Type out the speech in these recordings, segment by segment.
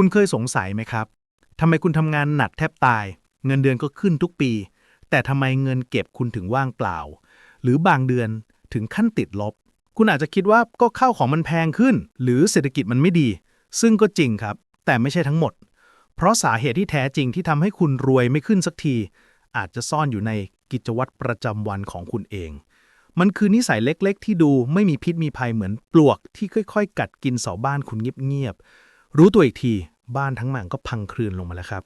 คุณเคยสงสัยไหมครับทำไมคุณทำงานหนักแทบตาย เงินเดือนก็ขึ้นทุกปี แต่ทำไมเงินเก็บคุณถึงว่างเปล่า หรือบางเดือนถึงขั้นติดลบ คุณอาจจะคิดว่าก็ข้าวของมันแพงขึ้น หรือเศรษฐกิจมันไม่ดี ซึ่งก็จริงครับ แต่ไม่ใช่ทั้งหมด เพราะสาเหตุที่แท้จริงที่ทำให้คุณรวยไม่ขึ้นสักที อาจจะซ่อนอยู่ในกิจวัตรประจำวันของคุณเอง มันคือนิสัยเล็กๆ ที่ดูไม่มีพิษมีภัยเหมือนปลวกที่ค่อยๆ กัดกินเสาบ้านคุณเงียบๆ รู้ตัวอีกทีบ้านทั้งหมางก็พังคลืนลงมาแล้วครับ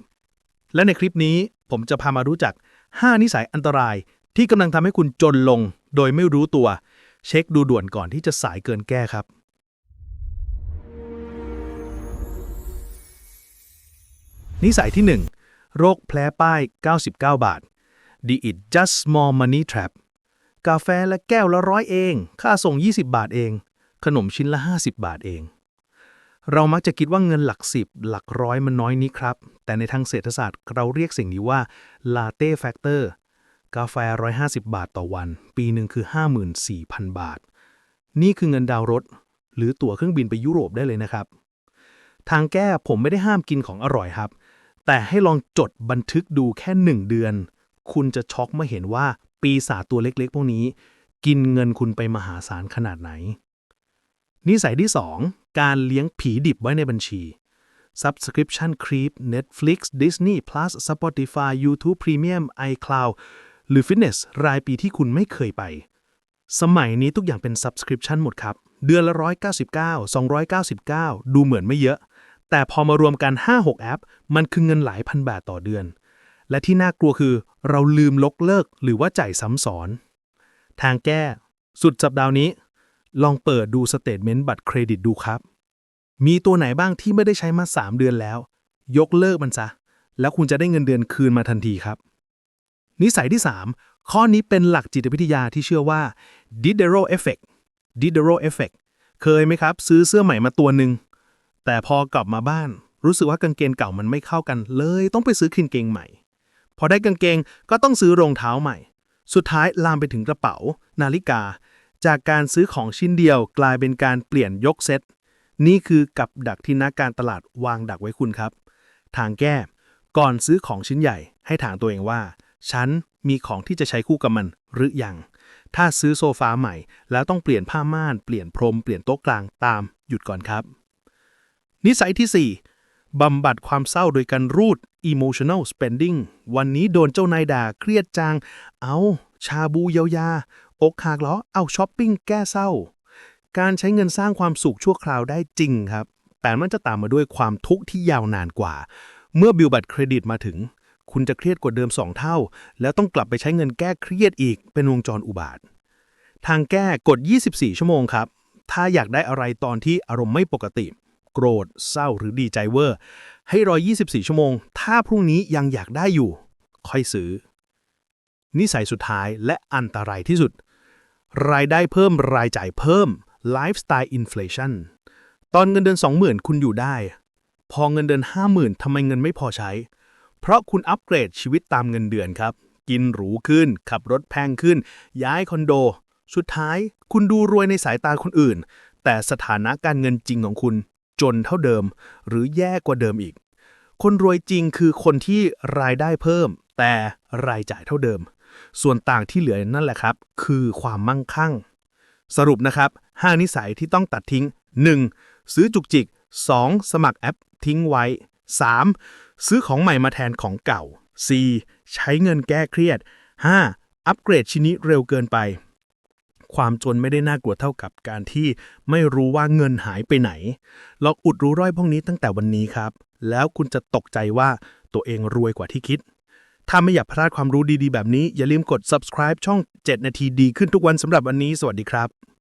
และในคลิปนี้ผมจะพามารู้จัก 5 นิสัยอันตรายที่กำลังทำให้คุณจนลง โดยไม่รู้ตัว เช็คดูด่วนก่อนที่จะสายเกินแก้ครับ นิสัยที่ 1 โรคแพ้ป้าย 99 บาท The It Just Small Money Trap กาแฟและแก้วละร้อยเอง ค่าส่ง 20 บาทเอง ขนมชิ้นละ 50 บาทเอง เรามักจะคิดว่าเงินหลักสิบหลักร้อยมันน้อยนี้ครับ แต่ในทางเศรษฐศาสตร์เราเรียกสิ่งนี้ว่า Latte Factor กาแฟ 150 บาทต่อวัน ปีหนึ่งคือ 54,000 บาท นี่คือเงินดาวรถ หรือตั๋วเครื่องบินไปยุโรปได้เลยนะครับ ทางแก้ผมไม่ได้ห้ามกินของอร่อยครับ แต่ให้ลองจดบันทึกดูแค่หนึ่งเดือน คุณจะช็อกเมื่อเห็นว่าปีศาจตัวเล็กๆ พวกนี้ กินเงินคุณไปมหาศาลขนาดไหน นิสัยที่ 2 การเลี้ยงผีดิบไว้ในบัญชี Subscription Creep Netflix Disney Plus Spotify YouTube Premium iCloud หรือ Fitness รายปีที่คุณไม่เคยไป สมัยนี้ทุกอย่างเป็น Subscription หมดครับ เดือนละ 199 299 ดูเหมือนไม่เยอะ แต่พอมารวมกัน 5-6 แอป มันคือเงินหลายพันบาทต่อเดือน และที่น่ากลัวคือเราลืมลกเลิกหรือว่าจ่ายซ้ำซ้อน ทางแก้ สุดสัปดาห์นี้ ลองเปิดดูสเตทเมนต์บัตรเครดิตดูครับ มีตัวไหนบ้างที่ไม่ได้ใช้มา 3 เดือนแล้ว ยกเลิกมันซะ แล้วคุณจะได้เงินเดือนคืนมาทันทีครับ นิสัยที่ 3 ข้อนี้เป็นหลักจิตวิทยาที่เชื่อว่า Diderot Effect Diderot Effect เคยไหมครับ ซื้อเสื้อใหม่มาตัวหนึ่งแต่พอกลับมาบ้าน รู้สึกว่ากางเกงเก่ามันไม่เข้ากันเลย ต้องไปซื้อกางเกงใหม่ พอได้กางเกงก็ต้องซื้อรองเท้าใหม่ สุดท้ายลามไปถึงกระเป๋า นาฬิกา จากการซื้อของชิ้นเดียวกลายเป็นการเปลี่ยนยกเซต นี่คือกับดักที่นักการตลาดวางดักไว้คุณครับ ทางแก้ ก่อนซื้อของชิ้นใหญ่ ให้ถามตัวเองว่า ฉันมีของที่จะใช้คู่กับมันหรือยัง ถ้าซื้อโซฟาใหม่ แล้วต้องเปลี่ยนผ้าม่าน เปลี่ยนพรม เปลี่ยนโต๊ะกลางตาม หยุดก่อนครับ นิสัยที่ 4บำบัดความเศร้าโดยการรูด emotional spending วันนี้โดนเจ้านายด่าเครียดจัง เอา ชาบูเยียวยา อกหักเหรอ เอาช้อปปิ้งแก้เศร้า การใช้เงินสร้างความสุขชั่วคราวได้จริงครับ แต่มันจะตามมาด้วยความทุกข์ที่ยาวนานกว่า เมื่อบิลบัตรเครดิตมาถึง คุณจะเครียดกว่าเดิม 2 เท่า แล้วต้องกลับไปใช้เงินแก้เครียดอีกเป็นวงจรอุบาท ทางแก้กด 24 ชั่วโมงครับ ถ้าอยากได้อะไรตอนที่อารมณ์ไม่ปกติ โกรธ เศร้าหรือดีใจเวอร์ ให้รอ 24 ชั่วโมง ถ้าพรุ่งนี้ยังอยากได้อยู่ ค่อยซื้อนิสัยสุดท้ายและอันตรายที่สุด รายได้เพิ่มรายจ่ายเพิ่ม lifestyle inflation ตอนเงินเดือน 20,000 คุณอยู่ได้ พอเงินเดือน 50,000ทำไมเงินไม่พอใช้ เพราะคุณอัปเกรดชีวิตตามเงินเดือนครับ กินหรูขึ้น ขับรถแพงขึ้น ย้ายคอนโด สุดท้าย คุณดูรวยในสายตาคนอื่น แต่สถานะการเงินจริงของคุณ จนเท่าเดิม หรือแย่กว่าเดิมอีก คนรวยจริงคือคนที่รายได้เพิ่ม แต่รายจ่ายเท่าเดิม ส่วนต่างที่เหลือนั่นแหละครับ คือความมั่งคั่ง สรุปนะครับ 5 นิสัยที่ต้องตัดทิ้ง 1. ซื้อจุกจิก 2. สมัครแอปทิ้งไว้ 3. ซื้อของใหม่มาแทนของเก่า 4. ใช้เงินแก้เครียด 5. อัปเกรดชิ้นนี้เร็วเกินไป ความจนไม่ได้น่ากลัวเท่ากับการที่ไม่รู้ว่าเงินหายไปไหนลองอุดรู้ร่อยพวกนี้ตั้งแต่วันนี้ครับ แล้วคุณจะตกใจว่าตัวเองรวยกว่าที่คิด ถ้าไม่อยากพลาดความรู้ดีๆ แบบนี้อย่าลืมกด subscribe ช่อง 7 นาทีดีขึ้นทุกวันสำหรับวันนี้ สวัสดีครับ